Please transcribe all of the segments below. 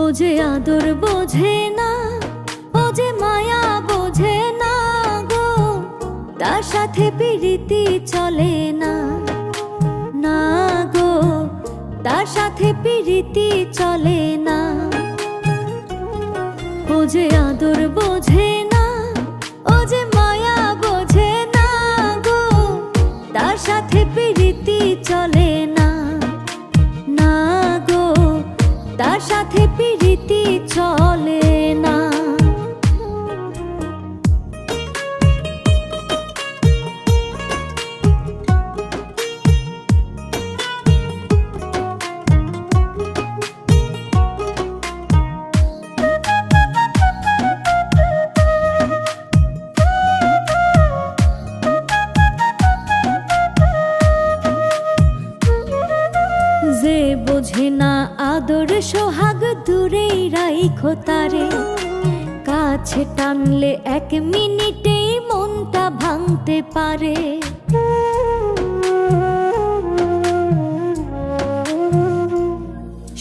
ও যে আদর বোঝে না, ও যে মায়া বোঝে না গো, তার সাথে প্রীতি চলে না। না গো, তার সাথে প্রীতি চলে না। ও যে আদর বোঝে না, ও যে মায়া বোঝে না গো, তার সাথে প্রীতি চলে না। না গো, তার সাথে বোঝে না আদর সোহাগ দূরেই রাইখো তারে। কাছে টানলে এক মিনিটেই মনটা ভাঙতে পারে।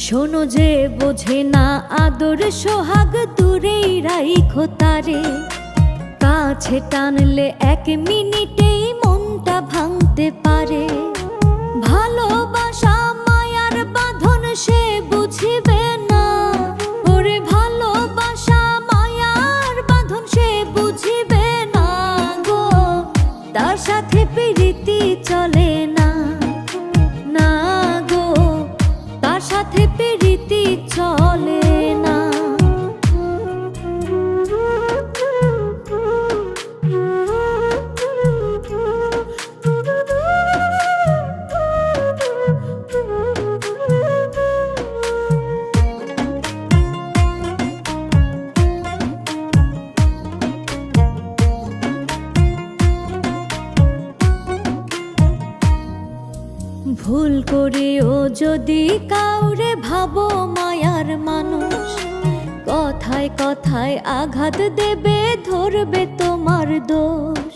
শোনো যে বোঝে না আদর সোহাগ দূরেই রাইখো তারে। কাছে টানলে এক মিনিটেই মনটা ভাঙতে পারে। ভালোবাসা ভুল করেও যদি কাউরে ভাবো মায়ার মানুষ। কথায় কথায় আঘাত দেবে ধরবে তোমার দোষ।